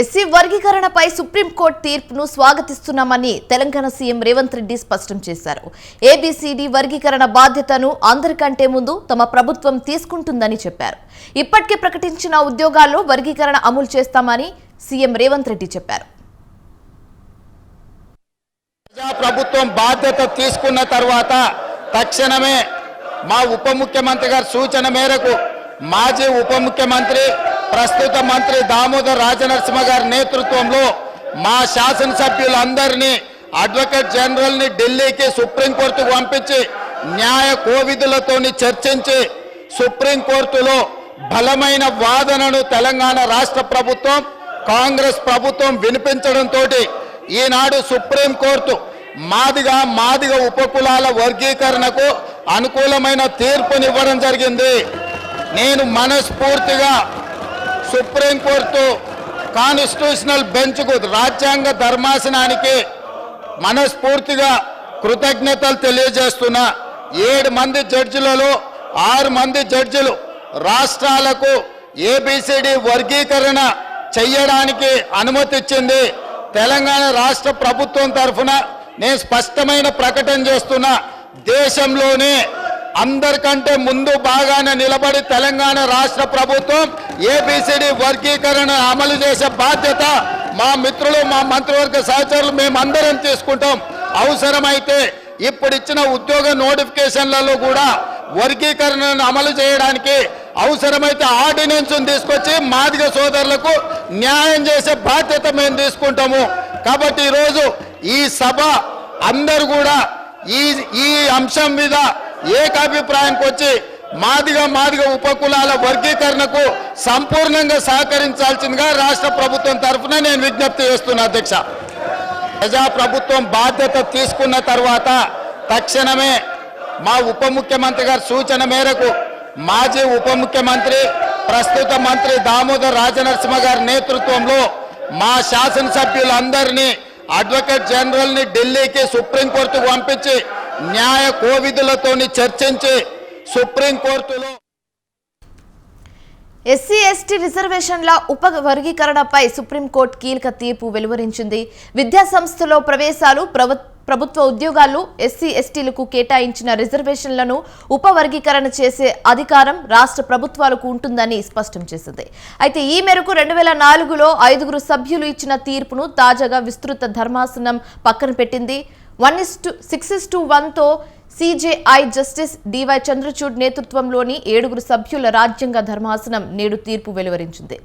SC వర్గీకరణపై supreme court తీర్పును స్వాగతిస్తున్నామని తెలంగాణ సీఎం రేవంత్ రెడ్డి స్పష్టం చేశారు. ఏబీసీడీ వర్గీకరణ బాధ్యతను అందరికంటే ముందు తమ ప్రభుత్వం తీసుకుంటుందని చెప్పారు. ఇప్పటికే ప్రకటించిన ఉద్యోగాల్లో వర్గీకరణ అమలు చేస్తామని సీఎం రేవంత్ రెడ్డి చెప్పారు. ప్రభుత్వం బాధ్యత తీసుకున్న తర్వాత తక్షణమే మా ఉప ముఖ్యమంత్రి గారి సూచన మేరకు మాజీ ఉప ముఖ్యమంత్రి ప్రస్తుత మంత్రి దామోదర్ రాజనరసింహ గారి నేతృత్వంలో మా శాసనసభ్యులందరినీ అడ్వకేట్ జనరల్ని ఢిల్లీకి సుప్రీంకోర్టుకు పంపించి న్యాయ కోవిధులతోని చర్చించి సుప్రీంకోర్టులో బలమైన వాదనను తెలంగాణ రాష్ట్ర ప్రభుత్వం కాంగ్రెస్ ప్రభుత్వం వినిపించడంతో ఈనాడు సుప్రీంకోర్టు మాదిగా మాదిగ ఉపకులాల వర్గీకరణకు అనుకూలమైన తీర్పునివ్వడం జరిగింది. నేను మనస్ఫూర్తిగా సుప్రీంకోర్టు కాన్స్టిట్యూషనల్ బెంచ్కు రాజ్యాంగ ధర్మాసనానికి మనస్ఫూర్తిగా కృతజ్ఞతలు తెలియజేస్తున్న ఏడు మంది జడ్జిలలో ఆరు మంది జడ్జిలు రాష్ట్రాలకు ఏబిసిడి వర్గీకరణ చెయ్యడానికి అనుమతి ఇచ్చింది తెలంగాణ రాష్ట్ర ప్రభుత్వం తరఫున నేను స్పష్టమైన ప్రకటన చేస్తున్నా దేశంలోనే అందరికంటే ముందు బాగానే నిలబడి తెలంగాణ రాష్ట్ర ప్రభుత్వం ఏబిసిడి వర్గీకరణ అమలు చేసే బాధ్యత మా మిత్రులు మా మంత్రివర్గ సహచరులు మేమందరం తీసుకుంటాం. అవసరమైతే ఇప్పుడు ఇచ్చిన ఉద్యోగ నోటిఫికేషన్లలో కూడా వర్గీకరణను అమలు చేయడానికి అవసరమైతే ఆర్డినెన్స్ తీసుకొచ్చి మాదిగ సోదరులకు న్యాయం చేసే బాధ్యత మేము తీసుకుంటాము. కాబట్టి ఈరోజు ఈ సభ అందరు కూడా ఈ ఈ అంశం మీద ఏకాభిప్రాయానికి వచ్చి మాదిగ మాదిగ ఉపకులాల వర్గీకరణకు సంపూర్ణంగా సహకరించాల్సిందిగా రాష్ట్ర ప్రభుత్వం తరఫున నేను విజ్ఞప్తి చేస్తున్నా అధ్యక్ష. ప్రజాప్రభుత్వం బాధ్యత తీసుకున్న తర్వాత తక్షణమే మా ఉప ముఖ్యమంత్రి గారి సూచన మేరకు మాజీ ఉప ముఖ్యమంత్రి ప్రస్తుత మంత్రి దామోదర్ రాజనరసింహ గారి నేతృత్వంలో మా శాసనసభ్యులందరినీ అడ్వకేట్ జనరల్ని ఢిల్లీకి సుప్రీంకోర్టుకు పంపించి న్యాయ కోవిధులతోని చర్చించి సుప్రీంకోర్టులో ఎస్సీ ఎస్టీ రిజర్వేషన్ల ఉప వర్గీకరణపై సుప్రీంకోర్టు కీలక తీర్పు వెలువరించింది. విద్యాసంస్థలో ప్రవేశాలు ప్రభుత్వ ఉద్యోగాలు ఎస్సీ ఎస్టీలకు కేటాయించిన రిజర్వేషన్లను ఉపవర్గీకరణ చేసే అధికారం రాష్ట్ర ప్రభుత్వాలకు ఉంటుందని స్పష్టం చేసింది. అయితే ఈ మేరకు రెండు వేల నాలుగులో ఐదుగురు సభ్యులు ఇచ్చిన తీర్పును తాజాగా విస్తృత ధర్మాసనం పక్కన పెట్టింది. One is to six is to వన్తో CJI justice DY Chandrachud నేతృత్వంలోని ఏడుగురు సభ్యుల రాజ్యాంగ ధర్మాసనం నేడు తీర్పు వెలువరించింది.